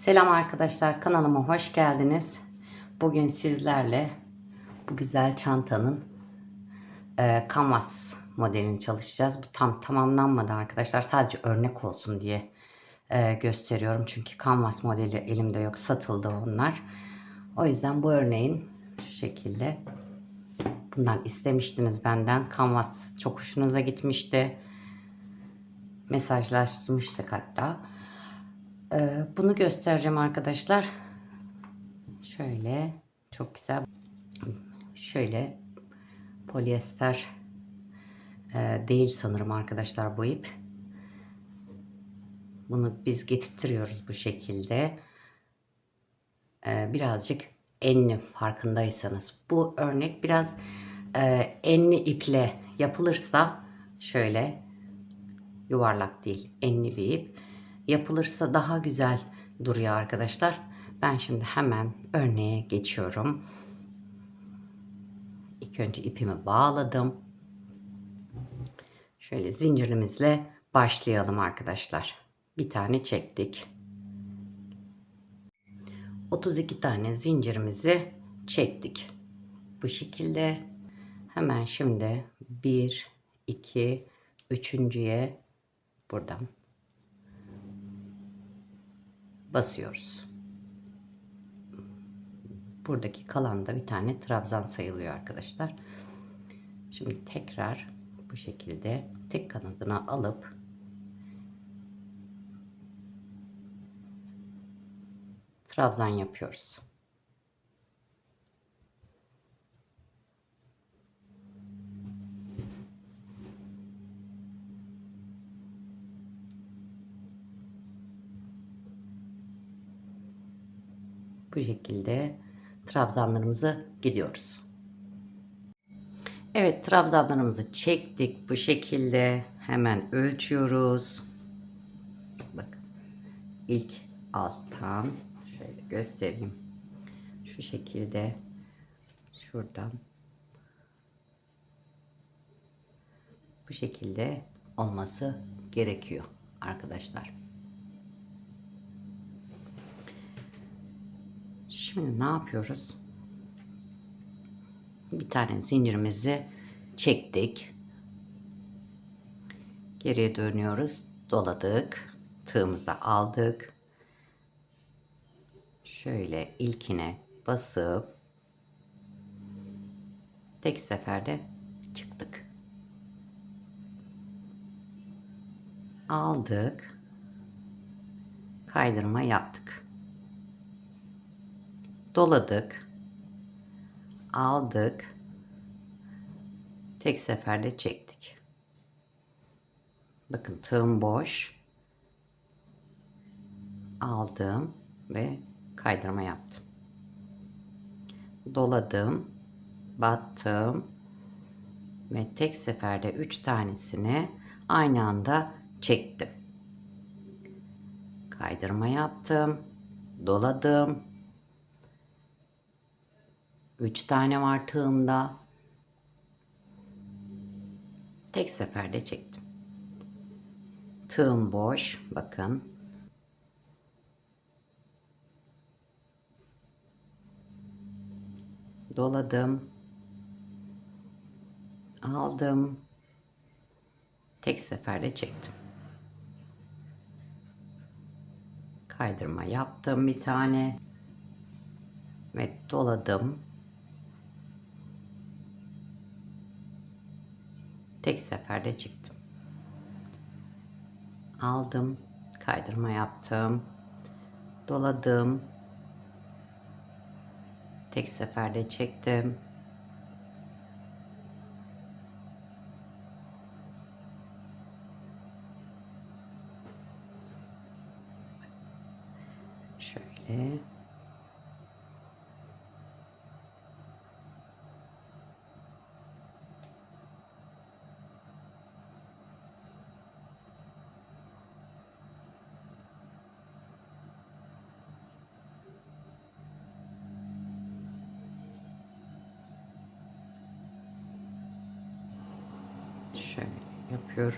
Selam arkadaşlar kanalıma hoş geldiniz. Bugün sizlerle bu güzel çantanın e, kanvas modelini çalışacağız. Bu tam tamamlanmadı arkadaşlar. Sadece örnek olsun diye e, gösteriyorum. Çünkü kanvas modeli elimde yok. Satıldı onlar. O yüzden bu örneğin şu şekilde bundan istemiştiniz benden. Kanvas çok hoşunuza gitmişti. Mesajlaşmıştık hatta. Ee, bunu göstereceğim arkadaşlar. Şöyle çok güzel. Şöyle polyester e, değil sanırım arkadaşlar bu ip. Bunu biz getirtiyoruz bu şekilde. Ee, birazcık enli farkındaysanız. Bu örnek biraz e, enli iple yapılırsa şöyle yuvarlak değil enli bir ip yapılırsa daha güzel duruyor arkadaşlar. Ben şimdi hemen örneğe geçiyorum. İlk önce ipimi bağladım. Şöyle zincirimizle başlayalım arkadaşlar. Bir tane çektik. 32 tane zincirimizi çektik. Bu şekilde hemen şimdi 1 2 üçüncüye buradan basıyoruz. Buradaki kalan da bir tane trabzan sayılıyor arkadaşlar. Şimdi tekrar bu şekilde tek kanadına alıp trabzan yapıyoruz. Bu şekilde trabzanlarımızı gidiyoruz. Evet trabzanlarımızı çektik bu şekilde hemen ölçüyoruz. Bakın ilk alttan şöyle göstereyim. Şu şekilde şuradan bu şekilde olması gerekiyor arkadaşlar. Şimdi ne yapıyoruz? Bir tane zincirimizi çektik. Geriye dönüyoruz. Doladık. Tığımızı aldık. Şöyle ilkine basıp tek seferde çıktık. Aldık. Kaydırma yaptık doladık, aldık, tek seferde çektik. Bakın tığım boş, aldım ve kaydırma yaptım. Doladım, battım ve tek seferde üç tanesini aynı anda çektim. Kaydırma yaptım, doladım, 3 tane var tığımda. Tek seferde çektim. Tığım boş. Bakın. Doladım. Aldım. Tek seferde çektim. Kaydırma yaptım bir tane. Ve doladım. Tek seferde çıktım. Aldım, kaydırma yaptım. Doladım. Tek seferde çektim. Şöyle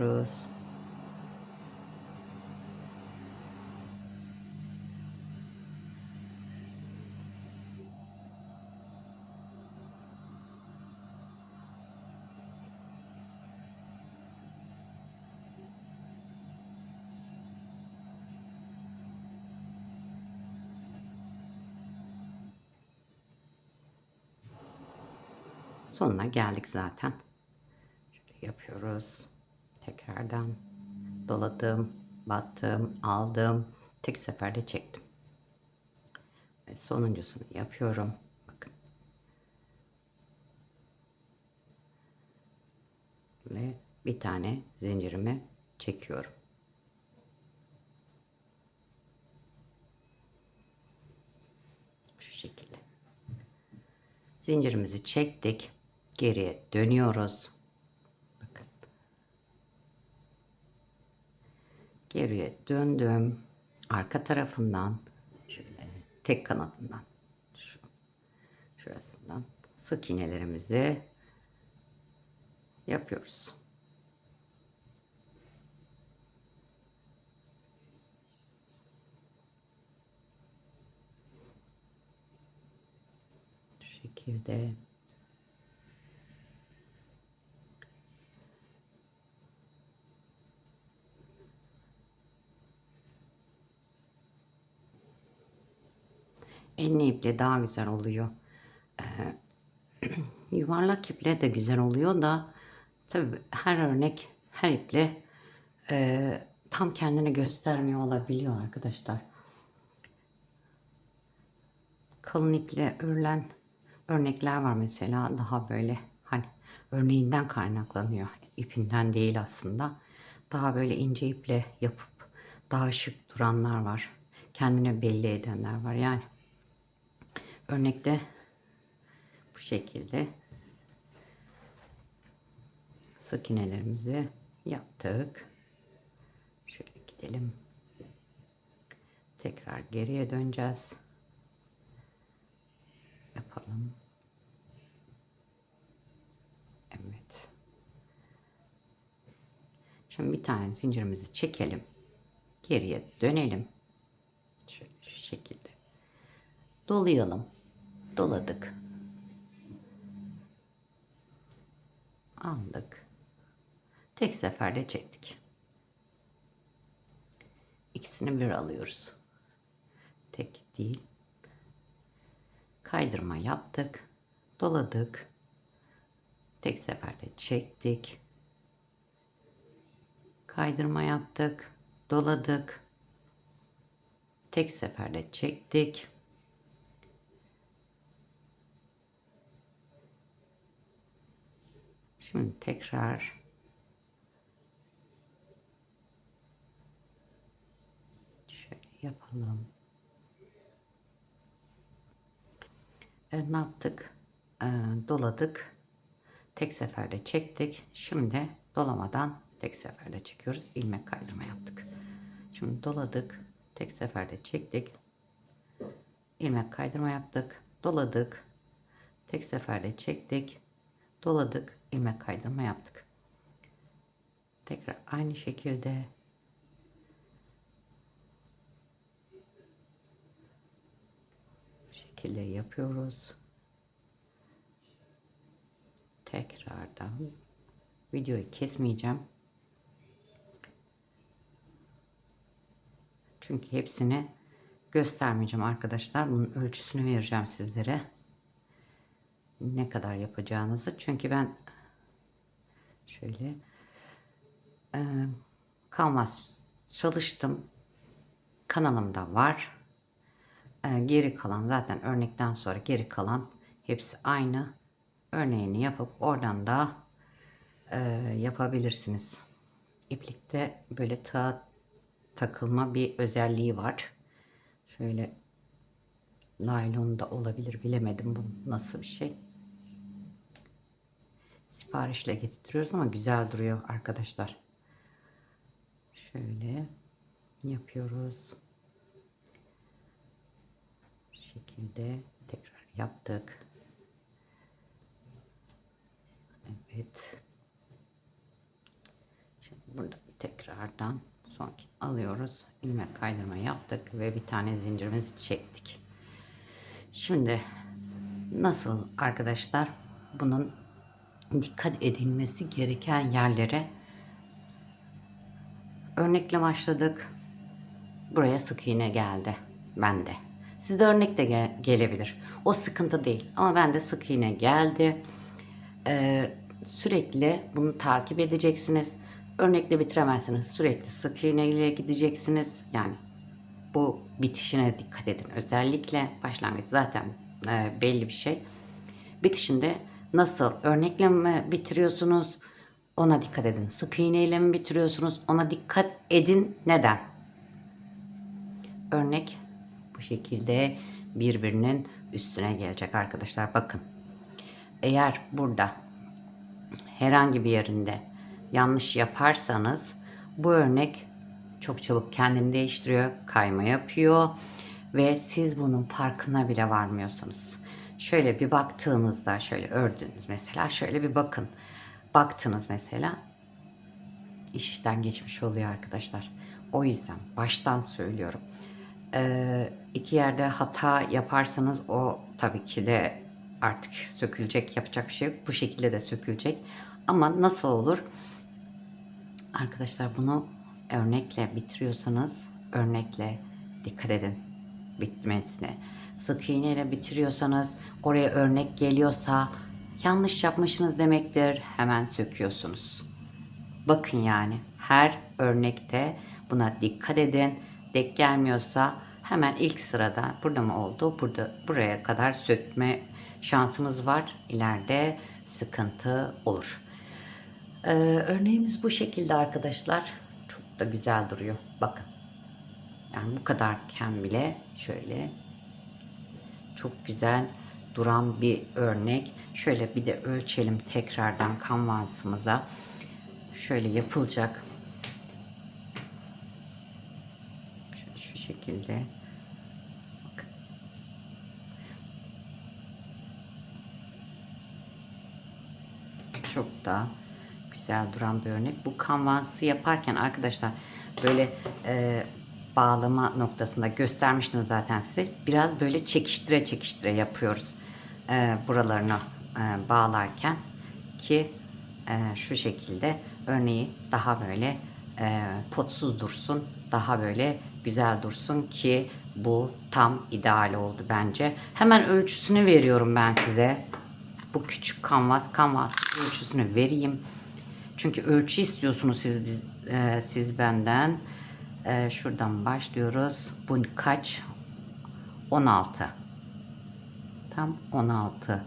alıyoruz. Sonuna geldik zaten. Şöyle yapıyoruz. Tekrardan doladım, battım, aldım. Tek seferde çektim. Ve sonuncusunu yapıyorum. Bakın. Ve bir tane zincirimi çekiyorum. Şu şekilde. Zincirimizi çektik. Geriye dönüyoruz. Geriye döndüm. Arka tarafından şöyle tek kanadından şu şurasından sık iğnelerimizi yapıyoruz. Şu şekilde enli iple daha güzel oluyor. Ee, yuvarlak iple de güzel oluyor da tabii her örnek her iple e, tam kendini göstermiyor olabiliyor arkadaşlar. Kalın iple örülen örnekler var mesela daha böyle hani örneğinden kaynaklanıyor. ipinden değil aslında. Daha böyle ince iple yapıp daha şık duranlar var. Kendine belli edenler var. Yani örnekte bu şekilde sık iğnelerimizi yaptık. Şöyle gidelim. Tekrar geriye döneceğiz. Yapalım. Evet. Şimdi bir tane zincirimizi çekelim. Geriye dönelim. Şöyle şu şekilde. Dolayalım. Doladık. Aldık. Tek seferde çektik. İkisini bir alıyoruz. Tek değil. Kaydırma yaptık. Doladık. Tek seferde çektik. Kaydırma yaptık. Doladık. Tek seferde çektik. Şimdi tekrar şöyle yapalım. E, ne yaptık? E, doladık. Tek seferde çektik. Şimdi dolamadan tek seferde çekiyoruz. İlmek kaydırma yaptık. Şimdi doladık. Tek seferde çektik. İlmek kaydırma yaptık. Doladık. Tek seferde çektik. Doladık. İlmek kaydırma yaptık. Tekrar aynı şekilde bu şekilde yapıyoruz. Tekrardan videoyu kesmeyeceğim. Çünkü hepsini göstermeyeceğim arkadaşlar. Bunun ölçüsünü vereceğim sizlere. Ne kadar yapacağınızı. Çünkü ben şöyle e, kanvas çalıştım. Kanalımda var. E, geri kalan zaten örnekten sonra geri kalan hepsi aynı. Örneğini yapıp oradan da e, yapabilirsiniz. İplikte böyle tığ takılma bir özelliği var. Şöyle naylon da olabilir bilemedim bu nasıl bir şey. Siparişle getiriyoruz ama güzel duruyor arkadaşlar. Şöyle yapıyoruz. Bu şekilde tekrar yaptık. Evet. Şimdi burada tekrardan sonki alıyoruz. ilmek kaydırma yaptık ve bir tane zincirimizi çektik. Şimdi nasıl arkadaşlar bunun dikkat edilmesi gereken yerlere örnekle başladık. Buraya sık iğne geldi bende. Sizde örnek de gel- gelebilir. O sıkıntı değil ama bende sık iğne geldi. Ee, sürekli bunu takip edeceksiniz. Örnekle bitiremezsiniz. Sürekli sık iğne ile gideceksiniz. Yani bu bitişine dikkat edin. Özellikle başlangıç zaten e, belli bir şey. Bitişinde nasıl örnekle mi bitiriyorsunuz? Ona dikkat edin. Sık iğne ile mi bitiriyorsunuz? Ona dikkat edin. Neden? Örnek bu şekilde birbirinin üstüne gelecek arkadaşlar. Bakın. Eğer burada herhangi bir yerinde yanlış yaparsanız bu örnek çok çabuk kendini değiştiriyor, kayma yapıyor ve siz bunun farkına bile varmıyorsunuz. Şöyle bir baktığınızda şöyle ördünüz mesela şöyle bir bakın. Baktınız mesela iş işten geçmiş oluyor arkadaşlar. O yüzden baştan söylüyorum. Ee, iki yerde hata yaparsanız o tabii ki de artık sökülecek yapacak bir şey yok. Bu şekilde de sökülecek. Ama nasıl olur? Arkadaşlar bunu örnekle bitiriyorsanız örnekle dikkat edin bitmesine. Sık iğneyle bitiriyorsanız oraya örnek geliyorsa yanlış yapmışsınız demektir. Hemen söküyorsunuz. Bakın yani her örnekte buna dikkat edin. Denk gelmiyorsa hemen ilk sırada burada mı oldu? Burada buraya kadar sökme şansımız var. İleride sıkıntı olur. Ee, örneğimiz bu şekilde arkadaşlar. Çok da güzel duruyor. Bakın. Yani bu kadarken bile şöyle çok güzel duran bir örnek. Şöyle bir de ölçelim tekrardan kanvasımıza. Şöyle yapılacak. Şöyle şu şekilde. Çok da güzel duran bir örnek. Bu kanvası yaparken arkadaşlar böyle e, bağlama noktasında göstermiştim zaten size. Biraz böyle çekiştire çekiştire yapıyoruz. E, buralarını e, bağlarken ki e, şu şekilde örneği daha böyle e, potsuz dursun. Daha böyle güzel dursun ki bu tam ideal oldu bence. Hemen ölçüsünü veriyorum ben size. Bu küçük kanvas kanvas ölçüsünü vereyim. Çünkü ölçü istiyorsunuz siz e, siz benden. E, şuradan başlıyoruz. Bu kaç? 16. Tam 16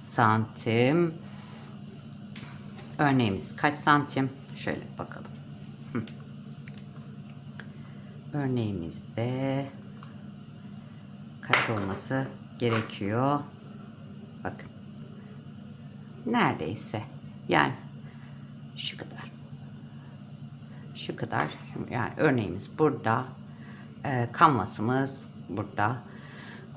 santim. Örneğimiz kaç santim? Şöyle bakalım. Örneğimizde kaç olması gerekiyor? Bakın. Neredeyse. Yani şu kadar. Şu kadar. Yani örneğimiz burada. E, kanvasımız burada.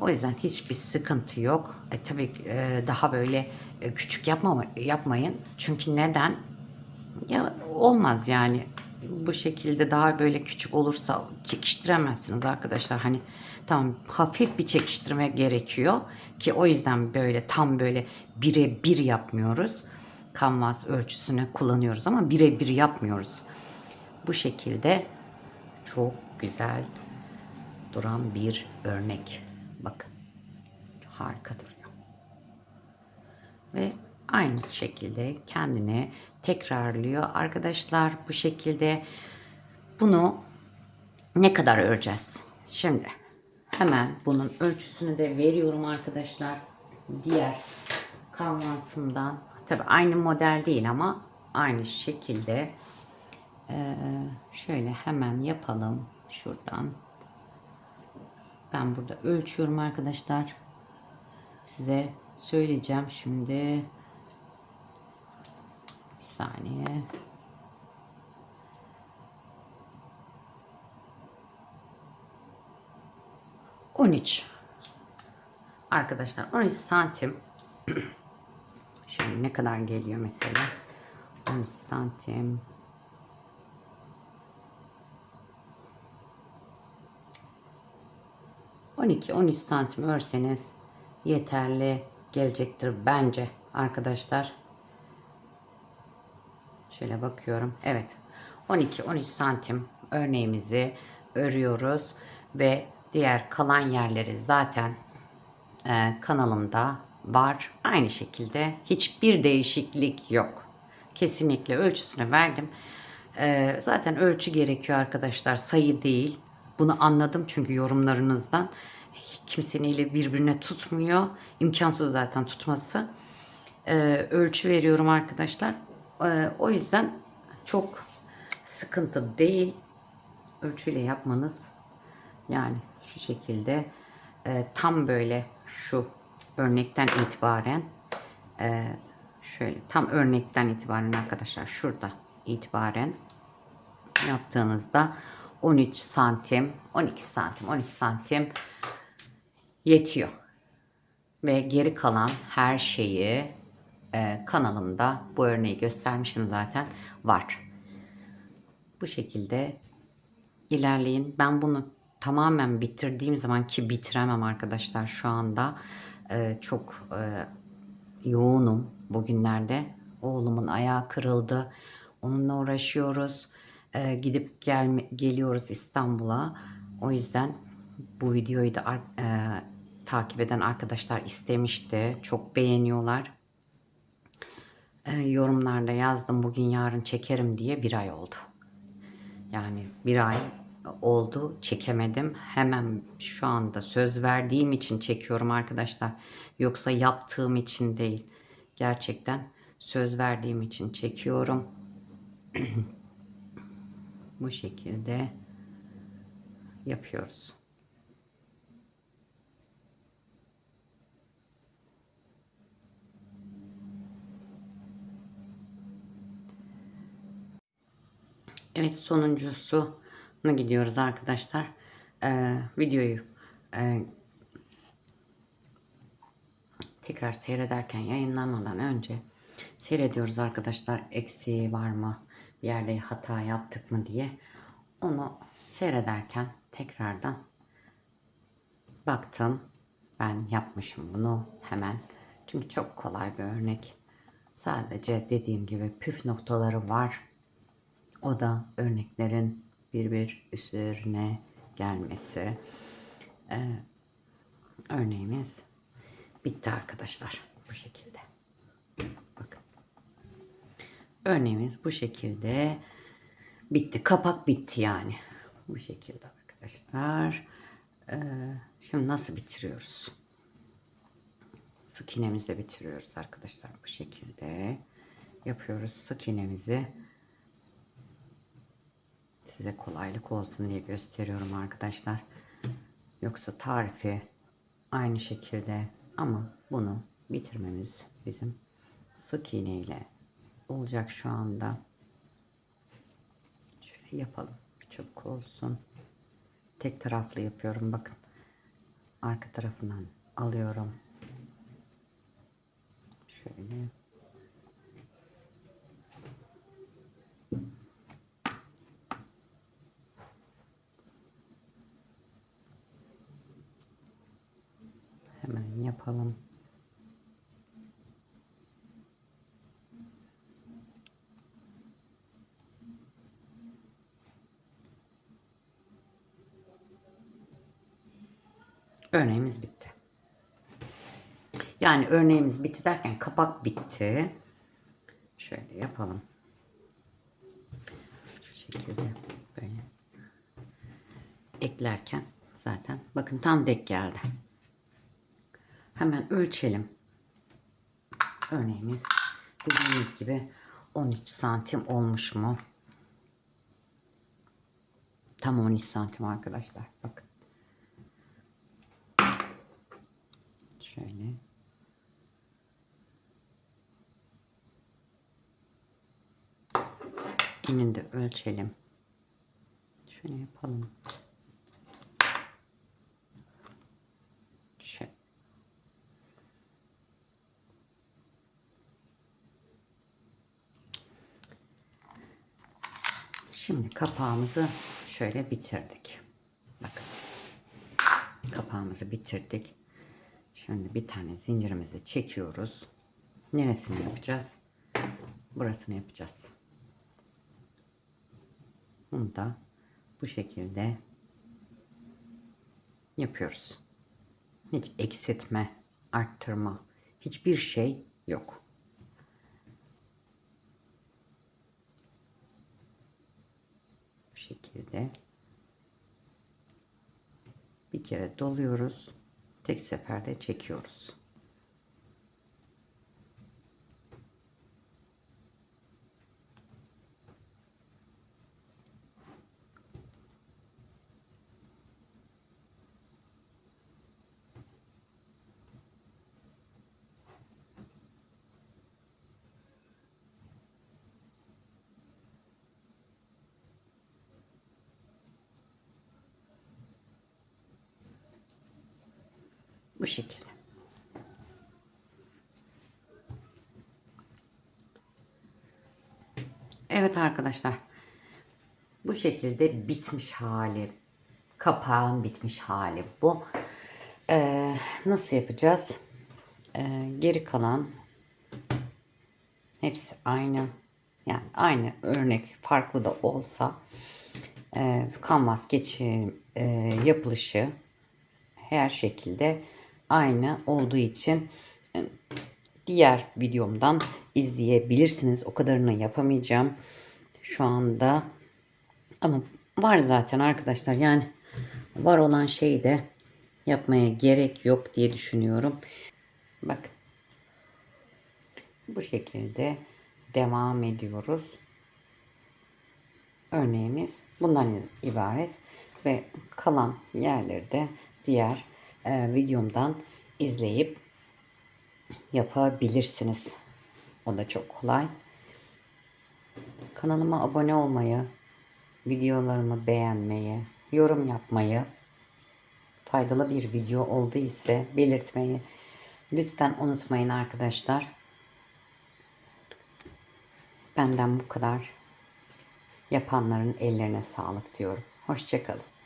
O yüzden hiçbir sıkıntı yok. E, tabii e, daha böyle e, küçük yapmama, yapmayın. Çünkü neden? Ya olmaz yani. Bu şekilde daha böyle küçük olursa çekiştiremezsiniz arkadaşlar. Hani tamam hafif bir çekiştirme gerekiyor ki o yüzden böyle tam böyle bire bir yapmıyoruz. Kanvas ölçüsünü kullanıyoruz ama bire bir yapmıyoruz. Bu şekilde çok güzel duran bir örnek. Bakın. Harika duruyor. Ve aynı şekilde kendini tekrarlıyor. Arkadaşlar bu şekilde bunu ne kadar öreceğiz? Şimdi hemen bunun ölçüsünü de veriyorum arkadaşlar. Diğer kanvasımdan. Tabi aynı model değil ama aynı şekilde Ee, şöyle hemen yapalım şuradan. Ben burada ölçüyorum arkadaşlar. Size söyleyeceğim şimdi. Bir saniye. On üç. Arkadaşlar 13 santim. Şöyle ne kadar geliyor mesela? 13 santim. 12-13 santim örseniz yeterli gelecektir bence arkadaşlar. Şöyle bakıyorum. Evet. 12-13 santim örneğimizi örüyoruz ve diğer kalan yerleri zaten e, kanalımda var. Aynı şekilde hiçbir değişiklik yok. Kesinlikle ölçüsünü verdim. Ee, zaten ölçü gerekiyor arkadaşlar. Sayı değil. Bunu anladım çünkü yorumlarınızdan. Kimsenin birbirine tutmuyor. İmkansız zaten tutması. Ee, ölçü veriyorum arkadaşlar. Ee, o yüzden çok sıkıntı değil. Ölçüyle yapmanız yani şu şekilde e, tam böyle şu örnekten itibaren e, şöyle tam örnekten itibaren arkadaşlar şurada itibaren yaptığınızda 13 santim 12 santim 13 santim yetiyor. Ve geri kalan her şeyi e, kanalımda bu örneği göstermiştim zaten var. Bu şekilde ilerleyin. Ben bunu tamamen bitirdiğim zaman ki bitiremem arkadaşlar şu anda e, çok e, yoğunum bugünlerde. Oğlumun ayağı kırıldı. Onunla uğraşıyoruz. E, gidip gelme, geliyoruz İstanbul'a. O yüzden bu videoyu da e, takip eden arkadaşlar istemişti. Çok beğeniyorlar. E, yorumlarda yazdım bugün yarın çekerim diye bir ay oldu. Yani bir ay oldu çekemedim. Hemen şu anda söz verdiğim için çekiyorum arkadaşlar. Yoksa yaptığım için değil. Gerçekten söz verdiğim için çekiyorum. Bu şekilde yapıyoruz. Evet sonuncusuna gidiyoruz arkadaşlar. Ee, videoyu e, tekrar seyrederken yayınlanmadan önce seyrediyoruz arkadaşlar. Eksiği var mı? Bir yerde hata yaptık mı diye. Onu seyrederken tekrardan baktım. Ben yapmışım bunu hemen. Çünkü çok kolay bir örnek. Sadece dediğim gibi püf noktaları var. O da örneklerin bir bir üzerine gelmesi. Ee, örneğimiz bitti arkadaşlar. Bu şekilde. Bakın. Örneğimiz bu şekilde bitti. Kapak bitti yani. Bu şekilde arkadaşlar. Ee, şimdi nasıl bitiriyoruz? Sık iğnemizle bitiriyoruz arkadaşlar. Bu şekilde yapıyoruz sık iğnemizi size kolaylık olsun diye gösteriyorum arkadaşlar. Yoksa tarifi aynı şekilde ama bunu bitirmemiz bizim sık iğne ile olacak şu anda. Şöyle yapalım. Çabuk olsun. Tek taraflı yapıyorum. Bakın. Arka tarafından alıyorum. Şöyle. Hemen yapalım. Örneğimiz bitti. Yani örneğimiz bitti derken kapak bitti. Şöyle yapalım. Şu şekilde böyle eklerken zaten bakın tam dek geldi. Hemen ölçelim. Örneğimiz dediğimiz gibi 13 santim olmuş mu? Tam 13 santim arkadaşlar. Bakın. Şöyle. Enini ölçelim. Şöyle yapalım. Şöyle. Şimdi kapağımızı şöyle bitirdik. Bakın. Kapağımızı bitirdik. Şimdi bir tane zincirimizi çekiyoruz. Neresini yapacağız? Burasını yapacağız. Bunu da bu şekilde yapıyoruz. Hiç eksiltme, arttırma Hiçbir şey yok. Bu şekilde bir kere doluyoruz. Tek seferde çekiyoruz. Bu şekilde. Evet arkadaşlar. Bu şekilde bitmiş hali. Kapağın bitmiş hali bu. Ee, nasıl yapacağız? Ee, geri kalan hepsi aynı. Yani aynı örnek farklı da olsa e, kanvas geçim e, yapılışı her şekilde aynı olduğu için e, diğer videomdan izleyebilirsiniz. O kadarını yapamayacağım şu anda. Ama var zaten arkadaşlar. Yani var olan şeyi de yapmaya gerek yok diye düşünüyorum. Bakın. Bu şekilde devam ediyoruz. Örneğimiz bundan ibaret ve kalan yerleri de diğer e, videomdan izleyip yapabilirsiniz. O da çok kolay. Kanalıma abone olmayı, videolarımı beğenmeyi, yorum yapmayı, faydalı bir video oldu ise belirtmeyi lütfen unutmayın arkadaşlar. Benden bu kadar. Yapanların ellerine sağlık diyorum. Hoşçakalın.